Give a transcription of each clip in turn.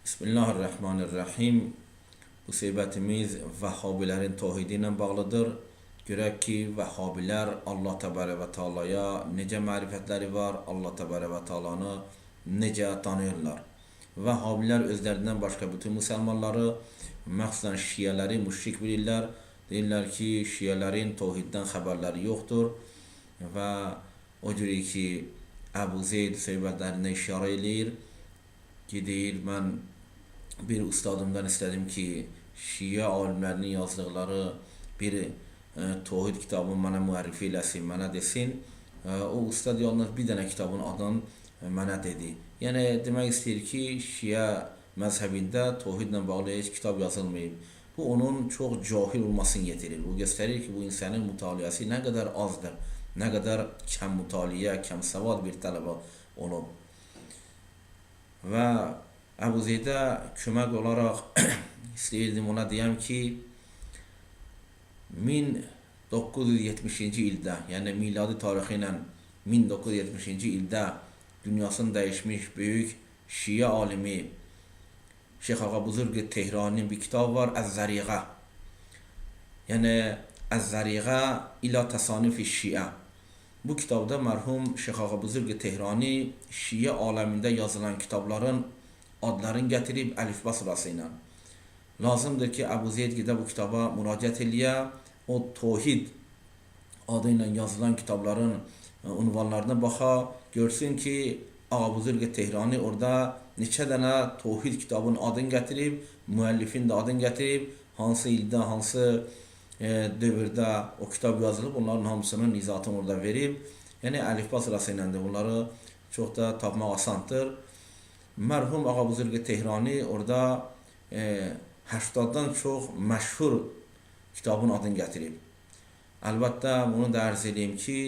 Bismillahirrahmanirrahim. Bu söhbətimiz Vəhhabilərin tövhidi ilə bağlıdır. Görək ki, Vəhhabilər Allah Təbarə və Taalaya necə mərifətləri var, Allah Təbarə və Taalanı necə tanıyırlar. Vəhhabilər özlərindən başqa bütün müsəlmanları, məxsusən şiyələri müşrik bilirlər. Deyirlər ki, şiyələrin tövhiddən xəbərləri yoxdur və o cürə ki, Əbu Zeyd söhbətlərində işarə eləyir ki, deyir, mən bir ustadımdan istedim ki Şia alimlərinin yazdıqları bir e, Tohid kitabını mənə müərrifi eləsin, mənə desin. E, o ustad yalnız bir dənə kitabın adını e, mənə dedi. Yəni demək istəyir ki, Şia məzhəbində Tohidlə bağlı heç kitab yazılmayıb. Bu onun çox cahil olmasını getirir. Bu göstərir ki, bu insanın mütaliəsi nə qədər azdır, nə qədər kəm mütaliə, kəm savad bir tələbə olub. Və Əbu Zeydə kömək olaraq istəyirdim ona deyəm ki 1970-ci ildə, yəni miladi tarixi ilə 1970-ci ildə dünyasını dəyişmiş böyük Şia alimi Şeyx Ağa Buzurg Tehrani'nin bir kitabı var Ez-Zariğa. Yəni Ez-Zariğa ilə təsanüf Şia. Bu kitabda mərhum Şeyx Ağa Buzurg Tehrani Şia aləmində yazılan kitabların adların getirip əlifba sırası ilə. Lazımdır ki, Əbu Zeyd gedə bu kitaba müraciət eləyə, o tohid adı ilə yazılan kitabların e, unvanlarına baxa, görsün ki, Abu Zirq Tehrani orada neçə dənə tohid kitabın adını gətirib, müəllifin də adını gətirib, hansı ildə, hansı e, dövrdə o kitab yazılıb, onların hamısının izahını orada verib. Yəni əlifba sırası ilə də bunları çox da tapmaq asandır. Mərhum Ağa Buzurg Tehrani orada e, 80-dan çox məşhur kitabın adını gətirib. Əlbəttə bunu da ərz edeyim ki,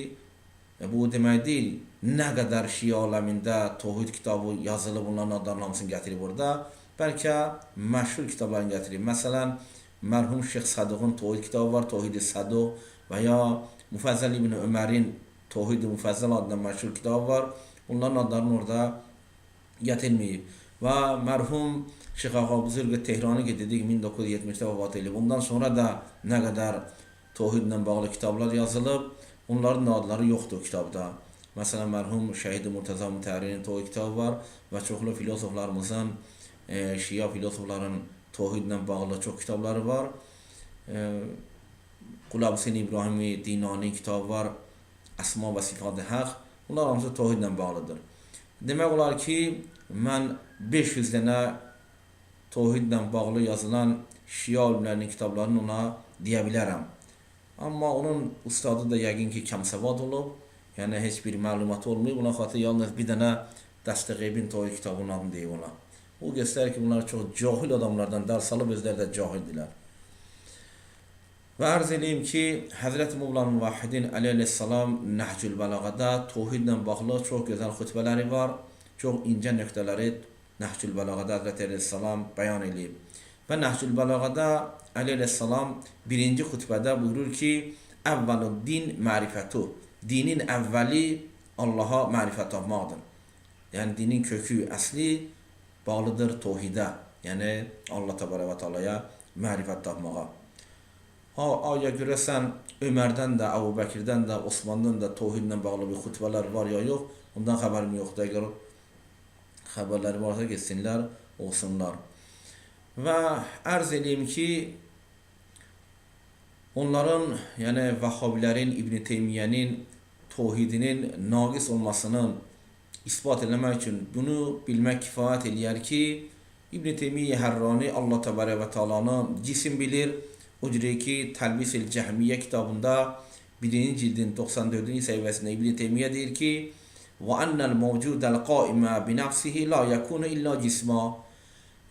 e, bu demək deyil, nə qədər Şia aləmində Tohid kitabı yazılıb, bunların adlarının hamısını gətirib orada. Bəlkə məşhur kitablarını gətirib. Məsələn, mərhum Şeyx Sadıqın Tohid kitabı var, Tohid-i Sadıq və ya Müfəzzəl ibn Ömərin Tohid-i Müfəzzəl adlı məşhur kitabı var. Bunların adlarını orada gətirməyib. Və mərhum Şeyx Ağa Buzurg Tehrani ki dedik 1970-də vəfat edib. Ondan sonra da nə qədər tohidlə bağlı kitablar yazılıb, onların adları yoxdur kitabda. Məsələn, mərhum Şəhid Murtaza Mütəhririnin tohid kitabı var və çoxlu filosoflarımızın, e, Şia filosofların tohidlə bağlı çox kitabları var. Qulab Hüseyin İbrahimi Dinani kitabı var, Əsma və Sifat-ı Haq. Bunlar hamısı tohidlə bağlıdır. Demək olar ki, mən 500 dənə tohidlə bağlı yazılan Şia alimlərinin kitablarını ona deyə bilərəm. Amma onun ustadı da yəqin ki, kəmsəvad olub. Yəni heç bir məlumatı olmayıb. Buna xatır yalnız bir dənə Dəstəqeybin tohid kitabının adını deyib ona. Bu göstərir ki, bunlar çox cahil adamlardan dərs alıb özləri də cahildilər. Və ərz edeyim ki, Həzrət Mevla Müvahhidin əleyhissalam Nəhcül Bəlağada tohidlə bağlı çox gözəl xutbələri var. Çox incə nöqtələri Nəhcül Bəlağada Həzrət əleyhissalam bəyan edib. Və Nəhcül Bəlağada əleyhissalam birinci xutbədə buyurur ki, Əvvəlü din mərifətu. Dinin əvvəli Allaha mərifət tapmaqdır. Yəni dinin kökü, əsli bağlıdır tohidə. Yəni Allah Təbarə və Taalaya mərifət tapmağa. Ha, aya görəsən Ömərdən də, Əbu Bəkirdən də, Osmandan da tohidlə bağlı bir xutbələr var ya yox, ondan xəbərim yoxdur. Əgər xəbərləri varsa getsinlər, olsunlar. Və ərz edeyim ki, onların, yəni Vəhhabilərin, İbn Teymiyyənin tohidinin naqis olmasının isbat eləmək üçün bunu bilmək kifayət eləyər ki, İbn Teymiyyə Hərrani Allah Təbarə və Taalanı cisim bilir o ki, Təlbis-i Cəhmiyyə kitabında 1-ci cildin 94-cü səhifəsində İbn Teymiyyə deyir ki, "Və annal mevcudal qaima bi nafsihi la yakunu illa cisma."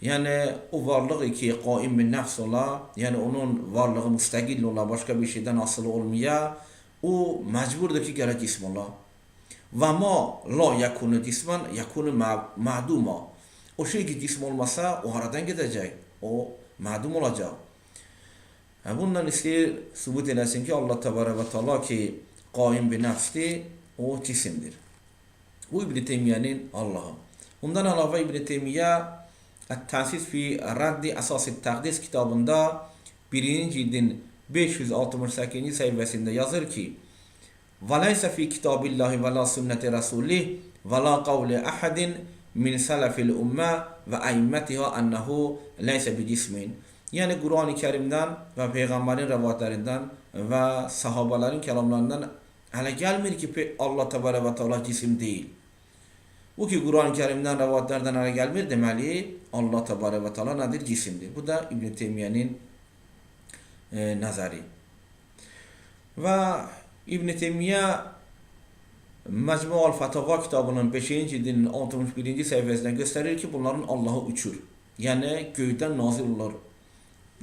Yəni o varlığı ki, qaim bin nəfs ola, yəni onun varlığı müstəqil ola, başqa bir şeydən asılı olmaya, o məcburdur ki, gərək cism ola. Və ma la yakunu cisman, yakunu ma'duma. O şey ki, cism olmasa, o haradan gedəcək? O ma'dum olacaq. Ha, bundan istəyir sübut eləsin ki, Allah Tebarə və Taala ki, qaim bir nəfsdir, o cisimdir. Bu İbn Teymiyyənin Allahı. Bundan əlavə İbn Teymiyyə At-Tasis fi Raddi Asas-ı Takdis kitabında birinci cildin 568. sayfasında yazır ki ve leyse fi kitabillahi ve la sünneti rasulih ve la kavli ahadin min selefil umme ve aimmetiha ennehu leyse bi cismin. Yani Kur'an-ı Kerim'den ve Peygamberin rivayetlerinden ve sahabaların kelamlarından hele gelmedi ki Allah Teala ve Teala cisim değil. Bu ki Kur'an-ı Kerim'den rivayetlerden hele gelmir demeli Allah Teala ve Teala nedir? Cisimdir. Bu da İbn Teymiye'nin e, nazari. Ve İbn Teymiye Mecmual Fatava kitabının 5. cildinin 61. sayfasında gösterir ki bunların Allah'ı uçur. Yani göyden nazil olur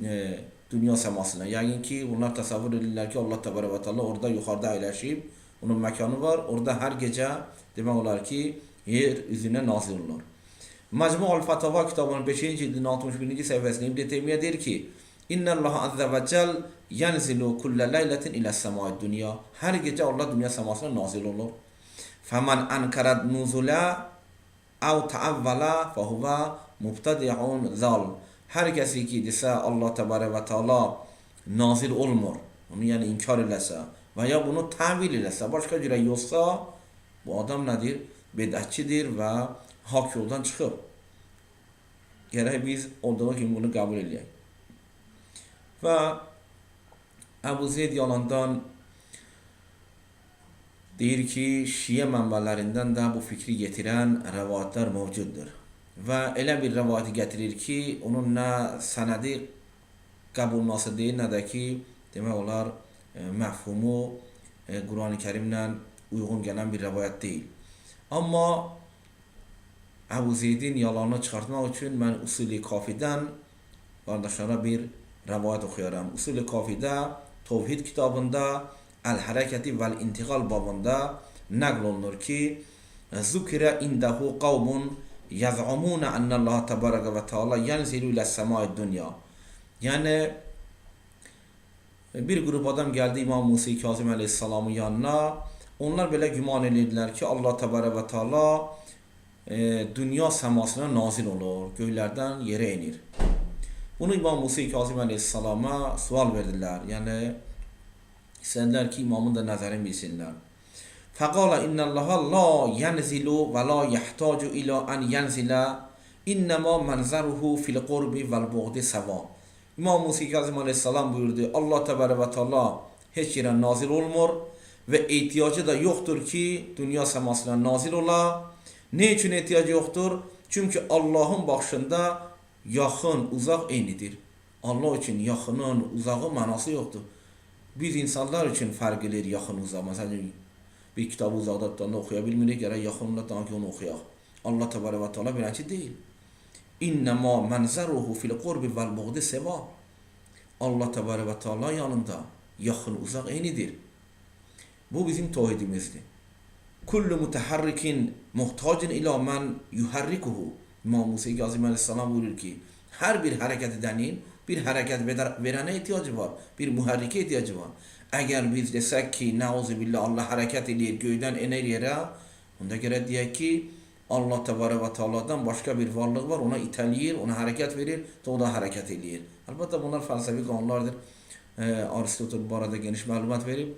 e, dünya semasına. Yani ki bunlar tasavvur edirlər ki Allah Teala ve Teala orada yukarıda əyləşib, onun mekanı var. Orada her gece demək olar ki yer üzüne nazil olur. Mecmual Fatava kitabının 5. cildinin 61. sayfasında İbn Teymiye der ki İnna Allah azze ve cel yenzilu kulle leyletin ila semai dünya. Her gece Allah dünya semasına nazil olur. Femen enkarat nuzula ev taavvala fehuve mubtadi'un zal. Her kesi ki dese Allah Teala ve Teala nazil olmur. Onu yani inkar eləsə və bunu tavil eləsə, başqa cürə yoxsa bu adam nədir? Bedətçidir və hak yoldan çıxır. Gərək biz olduğu kimi bunu qəbul eləyək. Və Əbu Zeyd yalandan deyir ki, Şiə mənbələrindən də bu fikri getirən rəvayətlər mövcuddur. Və elə bir rəvayəti gətirir ki, onun nə sənədi qəbulması deyil, nə də ki, demək olar, e, məfhumu e, Qurani Kərimlə uyğun gələn bir rəvayət deyil. Amma Əbu Zeydin yalanını çıxartmaq üçün mən Usul-i Kafidən qardaşlara bir rəvayət oxuyaram. Usul-i Kafidə Tevhid kitabında Əl-Hərəkəti vəl-İntiqal babında nəql olunur ki, Zukirə indəhu qavmun yaz'umuna anna Allah tebaraka ve teala yenzilu ila semai dünya. Yani bir grup adam geldi İmam Musa Kazım Aleyhisselam'ın yanına. Onlar böyle güman edirdiler ki Allah Tebaraka ve Teala e, dünya semasına nazil olur. Göylerden yere inir. Bunu İmam Musa Kazım Aleyhisselam'a sual verdiler. Yani istediler ki imamın da nazarını bilsinler. فقال إن الله لا ينزل ولا يحتاج إلى أن ينزل إنما منظره في القرب والبعد سوا İmam Musa Kazım Aleyhisselam buyurdu. Allah Teala ve Teala hiç yere nazil olmur ve ihtiyacı da yoktur ki dünya semasına nazil ola. Ne için ihtiyacı yoktur? Çünkü Allah'ın başında yakın, uzak eynidir. Allah için yakının, uzağı manası yoktur. Biz insanlar için fark edilir yakın, uzak. Mesela bir kitabı uzaqda tutanda oxuya bilmirik, gərək yaxınla tanı ki onu oxuyaq. Allah təbarə və teala beləncə deyil. İnnəmə mənzəruhu fil qurbi vəl buğdi seva. Allah təbarə və teala yanında yaxın, uzaq eynidir. Bu bizim tevhidimizdir. Kullu mutaharrikin muhtacin ila men yuharrikuhu. İmam Musa Kazım Aleyhisselam buyurur ki, her bir hareket edenin bir hareket verene ihtiyacı var. Bir muharrike ihtiyacı var. Eğer biz desek ki nauzu billah Allah hareket ediyor göyden iner yere onda göre diye ki Allah Tebarek ve Teala'dan başka bir varlık var ona iteleyir, ona hareket verir da o da hareket ediyor. Elbette bunlar felsefi konulardır. Ee, Aristotel bu arada geniş malumat verip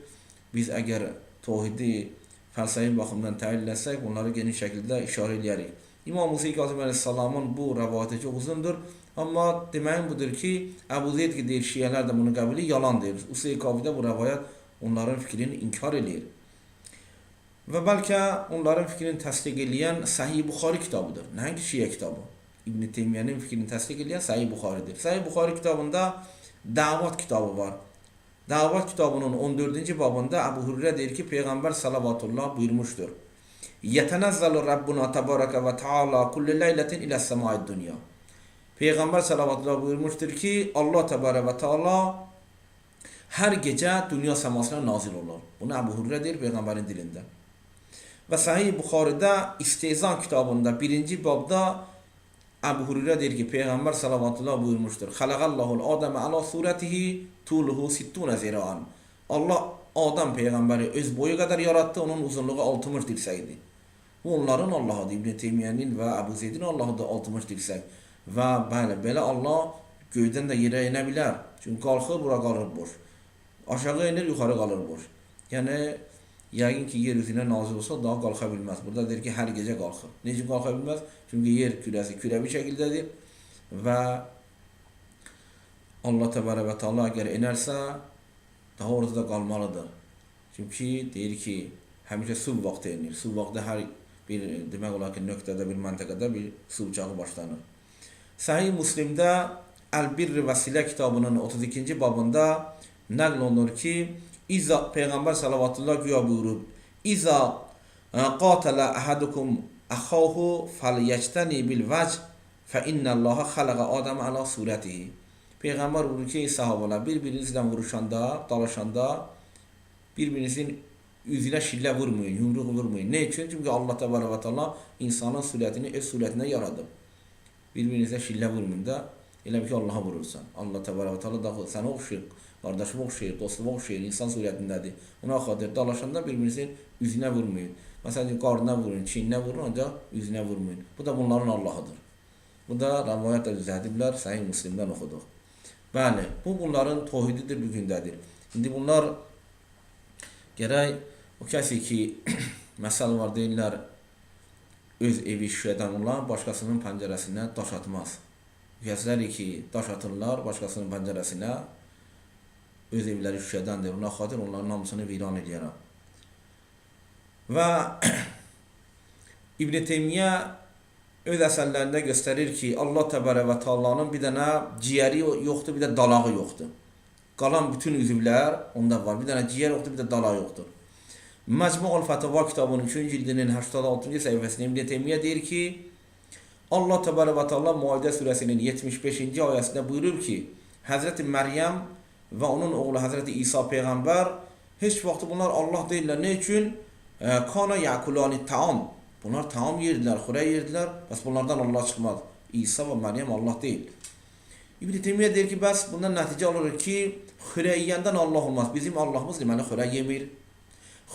biz eğer tevhidi felsefi bakımdan təhlil etsek bunları geniş şekilde işaret ederiz. İmam Musa Kazım Aleyhisselam'ın bu rivayeti çok uzundur. Amma deməyim budur ki, Əbu Zeyd ki deyir, şiyələr də bunu qəbul edir, yalan deyir. Usul Kavidə bu rəvayət onların fikrini inkar edir. Və bəlkə onların fikrini təsdiq edən Sahih Buxari kitabıdır. Nəinki şiyə kitabı. İbn Teymiyənin fikrini təsdiq edən Sahih Buxaridir. Sahih Buxari kitabında davat kitabı var. Davat kitabının 14-cü babında Əbu Hürrə deyir ki, Peyğəmbər sallallahu buyurmuşdur. Yetənəzzəlu Rabbuna təbaraka və taala kullu leyletin ilə səmai dünya. Peygamber sallallahu aleyhi buyurmuştur ki Allah Tebarek ve Teala her gece dünya semasına nazil olur. Bunu Ebu Hurre'dir peygamberin dilinden. Ve Sahih Bukhari'de İstizan kitabında birinci babda Ebu Hurre der ki Peygamber sallallahu aleyhi buyurmuştur. Halakallahu ademe ala suretihi tuluhu sittune ziraan. Allah Adam peygamberi öz boyu kadar yarattı. Onun uzunluğu 60 dirsekdi. Bu onların Allah'ıdır. İbn Teymiye'nin ve Ebu Zeyd'in Allah'ıdır 60 dirsek. Və bəli, belə Allah göydən də yerə enə bilər. Çünki qalxır, bura qalır boş. Aşağı enir, yuxarı qalır boş. Yəni yəqin ki, yer üzünə nazil olsa daha qalxa bilməz. Burada deyir ki, hər gecə qalxır. Necə qalxa bilməz? Çünki yer kürəsi kürəvi şəkildədir və Allah Teala və Teala əgər enərsə, daha orada da qalmalıdır. Çünki deyir ki, həmişə sub vaxtı enir. Sub vaxtı hər bir demək olar ki, nöqtədə bir məntəqədə bir su uçağı başlanır. Sahih Müslimdə Əl-Birr və Silə kitabının 32-ci babında nəql olunur ki, İza Peyğəmbər sallallahu güya buyurub, İza qatala ahadukum axahu falyajtani bil vəch fa innallaha xalaqa Adəm ala suratihi. Peyğəmbər buyurur ki, ey sahabelər, bir-birinizlə vuruşanda, dalaşanda bir-birinizin üzünə şillə vurmayın, yumruq vurmayın. Ne üçün? Çünki Allah Teala və Teala insanın surətini öz surətinə yaradıb. Bir-birinizə şillə vurmayın da, elə ki Allaha vurursan. Allah Teala və Teala da sənə oxşayır, qardaşıma oxşayır, dostuma oxşayır, insan surətindədir. Ona xatir dalaşanda bir-birinizin üzünə vurmayın. Məsələn, qarnına vurun, çiyninə vurun, ancaq üzünə vurmayın. Bu da bunların Allahıdır. Bu da rəvayətlə düzədiblər, Səhih Müslimdən oxuduq. Bəli, bu bunların tohididir bu gündədir. İndi bunlar gərək o kəsi ki, məsəl var deyirlər, öz evi şüşədən olan başqasının pəncərəsinə daş atmaz. Kəsləri ki, daş atırlar başqasının pəncərəsinə, öz evləri şüşədəndir. Ona xatir onların hamısını viran edərəm. Və İbn Teymiyyə öz əsərlərində göstərir ki, Allah Təbərə və Taallanın bir dənə ciyəri yoxdur, bir də dalağı yoxdur. Qalan bütün üzvlər onda var. Bir dənə ciyər yoxdur, bir də dalağı yoxdur. Məcmu'ul Fətəva kitabının 3-cü cildinin 86-cı səhifəsində İbn Teymiyyə deyir ki, Allah Təbərə və Taala Maidə surəsinin 75-ci ayəsində buyurur ki, Həzrəti Məryəm və onun oğlu Həzrəti İsa peyğəmbər heç vaxt bunlar Allah deyirlər. Nə üçün? Kana yakulani taam Bunlar tamam yerdiler, xörək yerdilər, bəs bunlardan Allah çıxmaz. İsa və Məryəm Allah deyil. İbn Teymiyyə deyir ki, bəs bundan nəticə alır ki, xörək yeyəndən Allah olmaz. Bizim Allahımız deməli xörək yemir.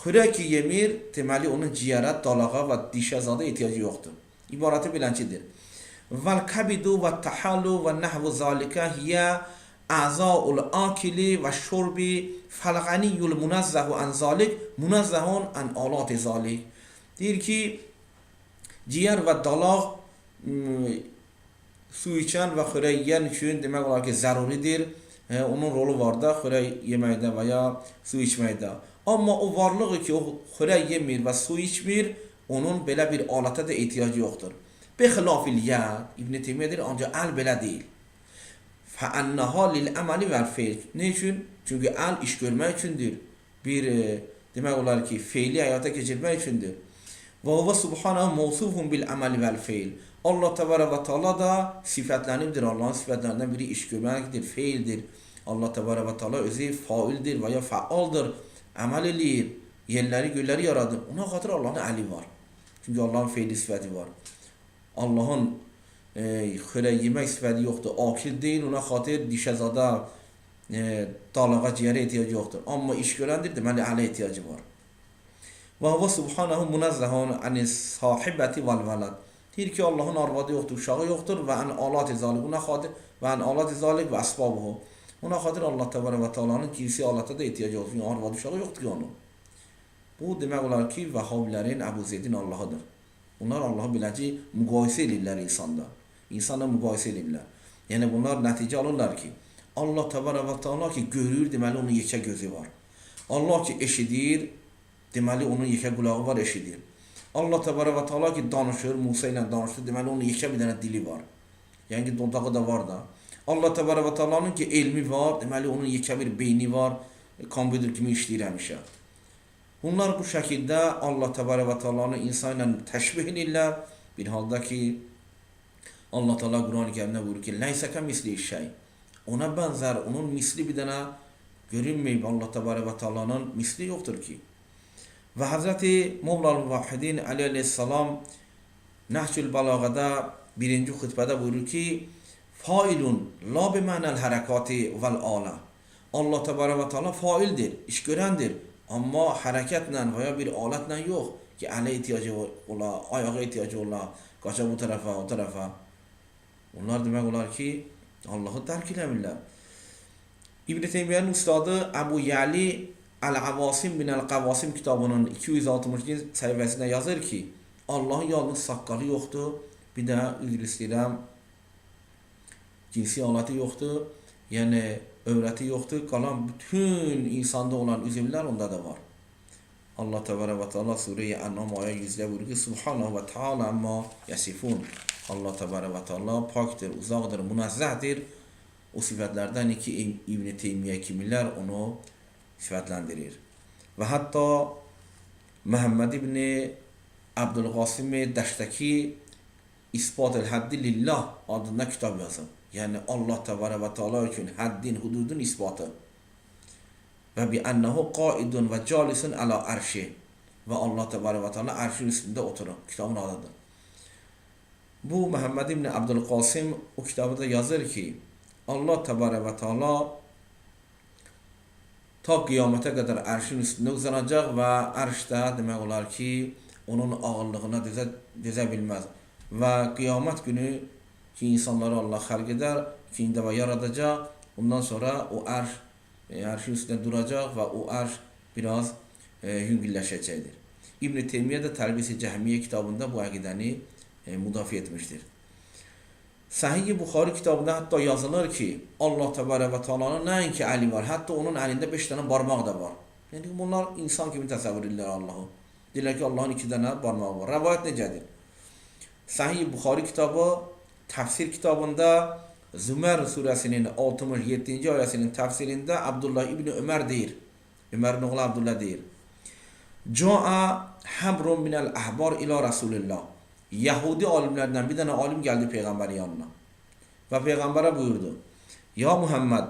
Xörək ki yemir, deməli onun ciyərə, dalağa və dişə zada ehtiyacı yoxdur. İbarəti beləncidir. Vel kabidu və tahalu və nahvu zalika hiyə a'zaul akili və şurbi falğaniyul munazzahu an zalik munazzahun an alati zalik. Deyir ki, Ciyər və dalaq su içən və xörək yeyən üçün demək olar ki, zəruridir. E, onun rolu var da xörək yeməkdə və ya su içməkdə. Amma o varlığı ki, o xörək yemir və su içmir, onun belə bir alata da ehtiyacı yoxdur. Bexilafil yad, İbn Teymiyyə deyir, ancaq əl belə deyil. Fəənnaha lil əməli vəl feil. Ne üçün? Çünki əl iş görmək üçündür. Bir e, demək olar ki, feili həyata keçirmək üçündür. Və huve subhanahu mevsufun bil amel vel fiil. Allah Teala ve Teala da sıfatlarındır. Allah'ın sıfatlarından biri iş görmektir, fiildir. Allah Teala ve Teala özü faildir veya faaldır. Amel eləyir. Yerləri, gölləri yaradır. Ona xatır Allahın əli var. Çünki Allahın fiili sifəti var. Allahın e, xörək yemək sifəti yoxdur. Akil deyil, ona xatir dişəzada, e, dalağa, ciyərə ehtiyacı yoxdur. Amma iş görəndir, deməli ələ ehtiyacı var. Və huve subhanahu munazzahun anis sahibəti vel velad. Deyir ki, Allahın arvadı yoxdur, uşağı yoxdur və ən alat zalik. Buna xatir və ən alat zalik və əsbabuhu. Buna xatir Allah Təbarə və Teala'nın cinsi alata da ehtiyacı olsun. Yəni, arvadı uşağı yoxdur ki onun. Bu demək olar ki, Vəhabilərin Əbu Zeydin Allahıdır. Bunlar Allahı beləci müqayisə edirlər insanda. İnsanla müqayisə edirlər. Yəni bunlar nəticə alırlar ki, Allah Təbarə və Teala ki, görür, deməli onun yekə gözü var. Allah ki, eşidir, deməli onun yekə qulağı var, eşidir. Allah Təbarə və Taala ki danışır, Musa ilə danışdı, deməli onun yekə bir dənə dili var. Yəni ki dodağı da var da. Allah Təbarə və Taala'nın ki elmi var, deməli onun yekə bir beyni var, kompüter kimi işləyir həmişə. Bunlar bu şəkildə Allah Təbarə və Taala'nı insan ilə təşbih edirlər. Bir halda ki Allah Teala Quran-ı Kərimdə buyurur ki: "Leysə kəmisli şey." Ona bənzər, onun misli bir dənə görünməyib Allah Təbarə və Taala'nın misli yoxdur ki. Və Hazreti Mevlal Muvahhidin Ali aleyhissalam Nəhcül Balağada birinci xütbədə buyurur ki, failun la bi mənəl hərəkati vəl ala. Allah Teala və Teala faildir, iş görəndir. Amma hərəkətlə və ya bir alətlə yox ki, ələ ehtiyacı ola, ayağa ehtiyacı ola, qaça bu tərəfə, o tərəfə. Onlar demek olar ki Allah'ı terk edemirler. İbn Teymiye'nin ustadı Ebu Yali El-Avasim bin El-Qavasim kitabının 260. sayfasında yazır ki Allah'ın yalnız sakalı yoktu. Bir de üzr istəyirəm cinsi aləti yoxdur. Yəni övrəti yoxdur. Qalan bütün insanda olan üzvlər onda da var. Allah Teala ve Teala Sure-i En'am ayet 100'de buyuruyor ki Subhanahu ve Teala amma yasifun. Allah Teala ve Teala paktır, uzaqdır, münezzehdir. O sıfatlardan ki İbn Teymiye kimiler onu sıfatlandirir. Ve hatta Muhammed İbn Abdülqasim Dəştəki İspat el Haddi Lillah adında kitap yazın. Yani Allah Teala ve Teala için haddin, hududun ispatı. Ve bi ennehu qaidun ve calisun ala arşi. Ve Allah Teala ve Teala arşın üstünde oturur. Kitabın adıdır. Bu Muhammed İbni Abdülkasim o kitabı da yazır ki Allah Teala ve Teala ta kıyamete kadar arşın üstünde uzanacak ve arşta demek olar ki onun ağırlığına düze, düze bilmez. Ve kıyamet günü ki insanları Allah halk eder, ikinci defa yaratacak. Ondan sonra o arş e, arşın üstünde duracak ve o arş biraz e, hüngülleşecektir. İbn-i Teymiye de Terbiyesi Cehmiye kitabında bu akideni e, müdafi etmiştir. Sahih-i Bukhari kitabında hatta yazılır ki Allah Teala ve Teala'nın nəinki əli var, hatta onun əlində 5 dənə barmaq da var. Yəni bunlar insan kimi təsəvvür edirlər Allahı. Deyirlər ki Allahın 2 dənə barmağı var. Rəvayət necədir? Sahih-i Bukhari kitabı tefsir kitabında Zümer suresinin 67. ayesinin tefsirinde Abdullah İbni Ömer deyir. Ömer'in oğlu Abdullah deyir. Ca'a habrun minel ahbar ila Resulillah. Yahudi alimlerden bir tane alim geldi peygamberin yanına. Ve peygambere buyurdu. Ya Muhammed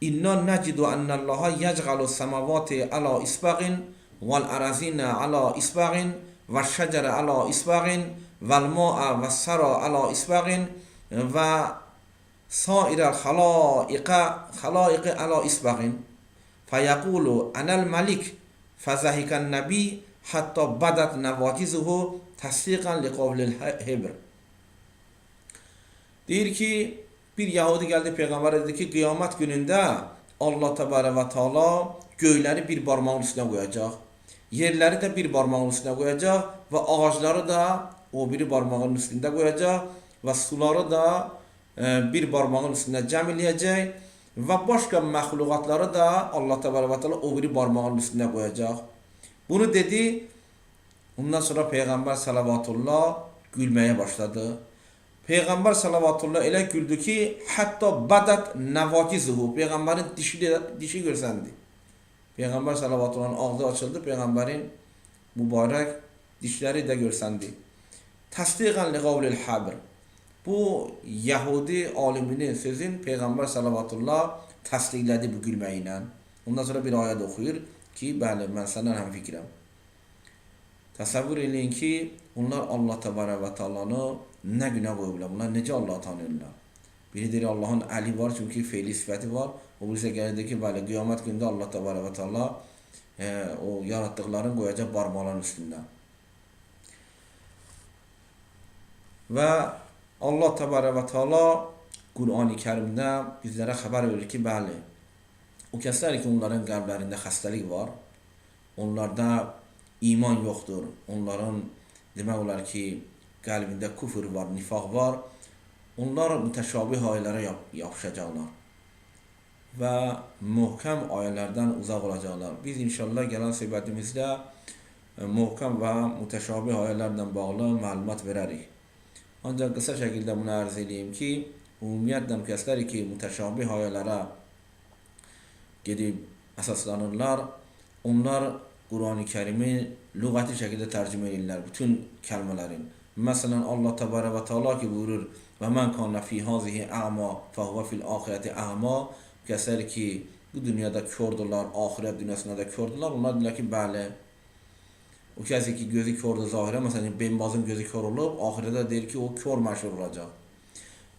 inna necidu ennallaha yecgalu semavati ala isbagin vel arazine ala isbagin ve şecere ala isbagin vel ma'a ve sara ala isbagin ve sair الخلائق خلائق على إسبغ فيقول أنا الملك فزهك النبي حتى بدت نواجزه تصديقا لقول الهبر Deyir ki bir Yahudi geldi peygamber dedi ki kıyamet gününde Allah Teala ve Teala göyleri bir parmağın üstüne koyacak. Yerleri de bir parmağın üstüne koyacak ve ağaçları da o biri parmağın üstünde koyacak ve suları da e, bir parmağın üstünde cem eləyəcək və başqa məxluqatları da Allah Teala və Teala o biri parmağın üstünde koyacak. Bunu dedi. Ondan sonra Peygamber salavatullah gülmeye başladı. Peygamber salavatullah elə güldü ki, hatta badat navakizuhu. Peygamberin dişi, dişi görsendi. Peygamber salavatullahın ağzı açıldı. Peygamberin mübarek dişleri de görsendi. Tasdiqan li qavlil habr. Bu Yahudi aliminin sözün Peygamber salavatullah tasdiqlədi bu gülməklə. Ondan sonra bir ayet oxuyur ki, bəli, mən səndən həm fikrəm. Təsəvvür eləyin ki, onlar Allah Təbarə və Taalanı nə günə qoyublar? Bunlar necə Allah tanıyırlar? Biri deyir Allahın əli var çünki feili sifəti var. O birisi gəlir ki, bəli, qiyamət gündə Allah Təbarə və Taala e, o yaratdıqların qoyacaq barmaqların üstündə. Və Allah Təbarə və Taala Qur'an-ı Kərimdə bizlərə xəbər verir ki, bəli, o kəslər ki, onların qəlblərində xəstəlik var, onlarda iman yoxdur, onların demək olar ki, qəlbində küfür var, nifaq var, onlar mütəşabih ayələrə yap yapışacaqlar və möhkəm ayələrdən uzaq olacaqlar. Biz inşallah gələn söhbətimizdə möhkəm və mütəşabih ayələrlə bağlı məlumat verərik. Ancaq qısa şəkildə bunu ərz edeyim ki, ümumiyyətlə kəslər ki, mütəşabih ayələrə gedib əsaslanırlar, onlar Qur'an-ı Kərimi lüğəti şəkildə tərcümə edirlər bütün kəlmələrin. Məsələn, Allah Təbarə və Teala ki buyurur: "Və mən kana fi hazihi a'ma fa huwa fil ahireti a'ma." Kəslər ki, bu dünyada kördürlər, ahirət dünyasında da kördürlər. Onlar deyirlər ki, bəli, o kəsi ki, gözü kördür zahirə, məsələn, Bembazın gözü kör olub, ahirədə deyir ki, o kör məşhur olacaq.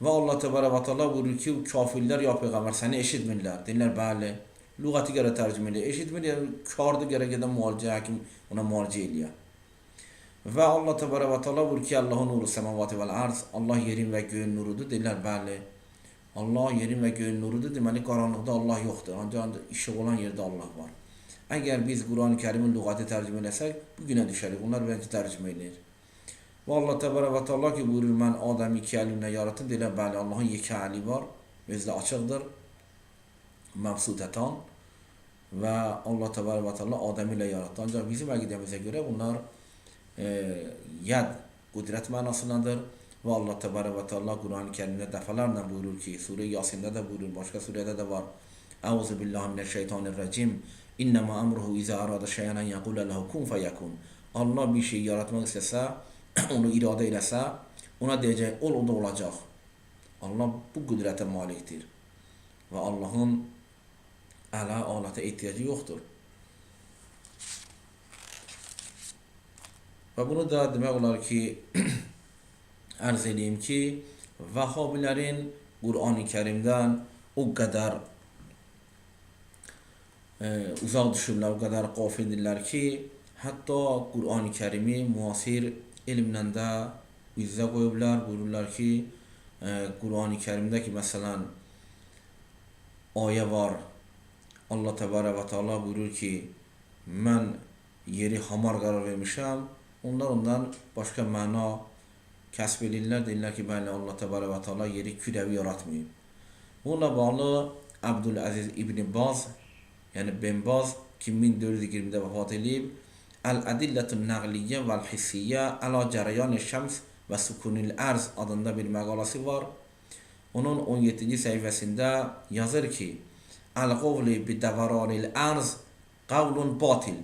Və Allah Teala və Teala buyurur ki, kafirlər ya peyğəmbər səni eşitmirlər. Deyirlər, bəli. Lüğəti görə tərcümə edir. Eşitmir, yəni kardır gərək gedən müalicə həkim ona müalicə eləyə. Ve Allah Teala ve Teala buyurur ki Allah'ın nuru semavati vel arz. Allah yerin ve göğün nurudur dediler bəli. Allah yerin ve göğün nurudur deməli qaranlıqda Allah yoxdur. Ancaq işıq olan yerde Allah var. Eğer biz Kur'an-ı Kerim'in lügatı tercüme etsek bugüne düşerik. Bunlar belki tercüme edilir. Ve Allah Teala ve Teala ki buyurur ben Adem'i iki elimle yarattım. Deyirlər bəli Allah'ın iki eli var. Özü açıqdır. Mabsutatan. Ve Allah Teala ve Teala Adem ile yarattı. Ancak bizim akidemize göre bunlar e, yad, kudret manasındadır. Ve Allah Teala ve Teala Kur'an-ı Kerim'de defalarla buyurur ki Sure Yasin'de de buyurur, başka surede de var. Euzu billahi mineşşeytanirracim. İnnemâ emruhu izâ arada şey'en en yekûle lehu kun feyekun. Allah bir şey yaratmak istese, onu irade eylese, ona diyecek ol o da olacak. Allah bu kudrete maliktir. Ve Allah'ın ala alete ihtiyacı yoktur. Ve bunu da demek olar ki arz edeyim ki Vahhabilerin Kur'an-ı Kerim'den o kadar e, uzak düşürler, o kadar gafildirlər ki, hatta Kur'an-ı Kerimi muasir elmlə də üzə qoyublar, buyururlar ki, e, Kur'an-ı Kerimdə ki, məsələn, ayə var, Allah Teala ve Teala buyurur ki, mən yeri hamar qərar vermişəm, onlar ondan başqa məna kəsb edirlər, deyirlər ki, bəli Allah Teala ve Teala yeri kürəvi yaratmayıb. Bununla bağlı Abdülaziz İbn Baz, yəni Ben Baz ki 1420-də vəfat edib, Əl-Ədillətun Nəqliyyə vəl-Hissiyyə Əla Cərəyan Şəms və Sukunil Ərz adında bir məqaləsi var. Onun 17-ci səhifəsində yazır ki, Əl-qovli bidəvaranil ərz qavlun batil.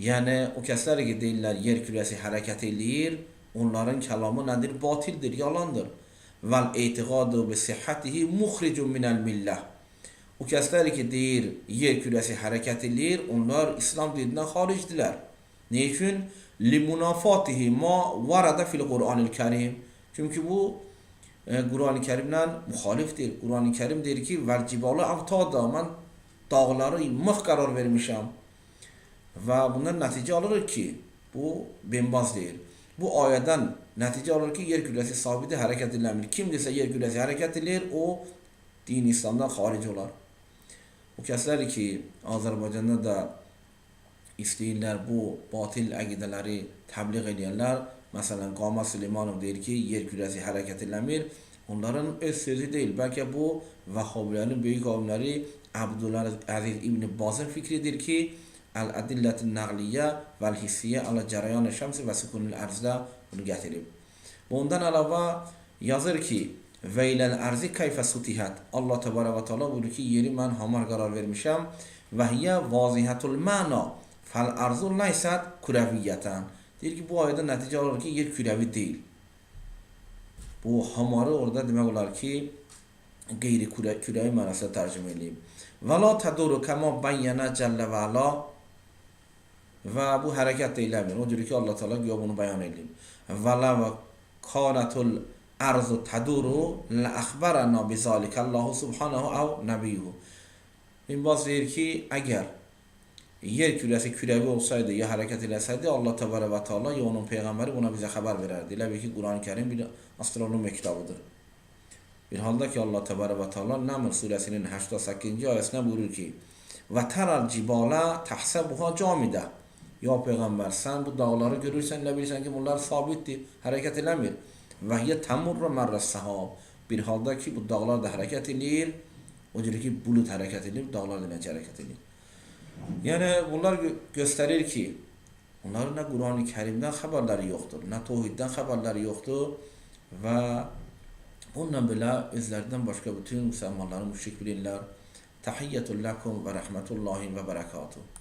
Yəni o kəslər ki deyirlər yer kürəsi hərəkət eləyir, onların kəlamı nədir? Batildir, yalandır. Vəl etiqadu bi sihhatihi muxricun minəl millah. O kəslər ki deyir yer kürəsi hərəkət eləyir, onlar İslam dinindən xaricdirlər. Ne üçün? Limunafatihi ma varada fil Qur'anil Kerim. Çünki bu Kur'an-ı Kerim'den muhaliftir. Kur'an-ı Kerim der ki vel cibalı avtada mən dağları mıx qərar vermişəm. Və bundan nəticə alırıq ki, bu benbaz deyir. Bu ayədən nəticə alır ki, yer kürəsi sabiti hərəkət ediləmir. Kim desə yer kürəsi hərəkət edir, o din İslamdan xaric olar. O kəslər ki, Azərbaycanda da istəyirlər bu batil əqidələri təbliğ edənlər Mesela Qama Süleymanov deyir ki, yer kürəsi hərəkət eləmir. Onların öz sözü deyil. Bəlkə bu Vəhhabilərin böyük alimləri Abdülaziz İbn Bazın fikridir ki, Əl-Ədillətün Nəqliyyə vəl-Hissiyyə alə cərəyan şəmsi və sükunul ərzdə bunu gətirib. Bundan əlavə yazır ki, və iləl ərzi kayfə sutihət. Allah Teala və Teala buyurur ki, yeri mən hamar qərar vermişəm və hiyə vazihətul məna fəl arzu laysat kurəviyyətən. Deyir ki, bu ayədə nəticə olar ki, yer kürəvi deyil. Bu hamarı orada demək olar ki, qeyri kürə, kürəvi mənasında tərcümə edeyim. Və la təduru kəma bəyyənə cəllə və ala və bu hərəkət də eləmir. O cür ki, Allah Teala güya bunu bəyan edeyim. Və la və kanətul ərzu təduru lə əxbərənə bizalikə Allahu subhanahu əv nəbiyyuhu. İmbaz deyir ki, əgər yer küresi kürevi olsaydı ya hareket etseydi Allah Teala ve Teala ya onun peygamberi buna bize haber verirdi. Elə ki Kur'an-ı Kerim bir astronomi kitabıdır. Bir halda ki Allah Teala ve Teala Naml suresinin 88. ayetinde buyurur ki ve teral cibala tahsebuha camide Ya peygamber sen bu dağları görürsen ne bilirsen ki bunlar sabittir. Hareket edemir. Ve hiye temurra merre sahab. Bir halda ki bu dağlar da hareket edilir. O ki bulut hareket edilir. Dağlar da hareket edilir. Yəni bunlar göstərir ki, onların nə Quran-ı Kərimdən xəbərləri yoxdur, nə təvhiddən xəbərləri yoxdur və bununla belə özlərindən başqa bütün müsəlmanları müşrik bilirlər. Tahiyyətullah və rəhmətullahi və bərəkatuhu.